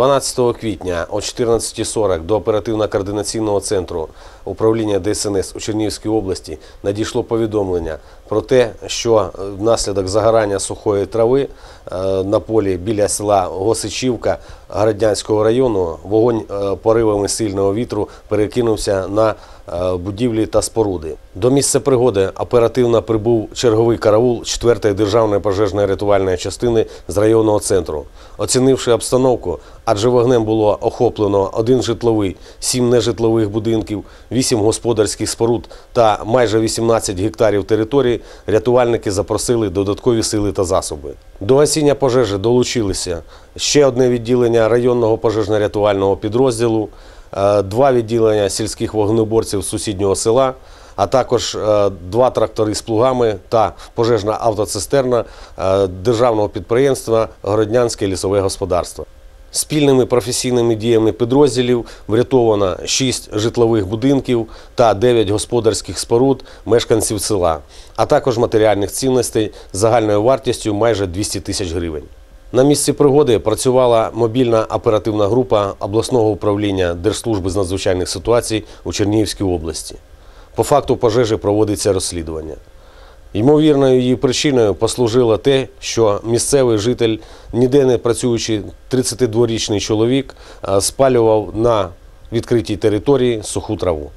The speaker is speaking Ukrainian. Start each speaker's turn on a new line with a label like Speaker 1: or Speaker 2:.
Speaker 1: 12 квітня о 14.40 до оперативно-координаційного центру управління ДСНС у Чернігівській області надійшло повідомлення про те, що е, внаслідок загорання сухої трави е, на полі біля села Госичівка Городнянського району вогонь е, поривами сильного вітру перекинувся на е, будівлі та споруди. До місця пригоди оперативно прибув черговий караул 4-ї державної пожежної рятувальної частини з районного центру. Оцінивши обстановку, адже вогнем було охоплено один житловий, сім нежитлових будинків, вісім господарських споруд та майже 18 гектарів території, рятувальники запросили додаткові сили та засоби. До гасіння пожежі долучилися ще одне відділення районного пожежно-рятувального підрозділу, е, два відділення сільських вогнеборців сусіднього села, а також е, два трактори з плугами та пожежна автоцистерна е, державного підприємства Городнянське лісове господарство. Спільними професійними діями підрозділів врятовано 6 житлових будинків та 9 господарських споруд мешканців села, а також матеріальних цінностей загальною вартістю майже 200 тисяч гривень. На місці пригоди працювала мобільна оперативна група обласного управління Держслужби з надзвичайних ситуацій у Чернігівській області. По факту пожежі проводиться розслідування. Ймовірною її причиною послужило те, що місцевий житель, ніде не працюючи 32-річний чоловік, е, спалював на відкритій території суху траву.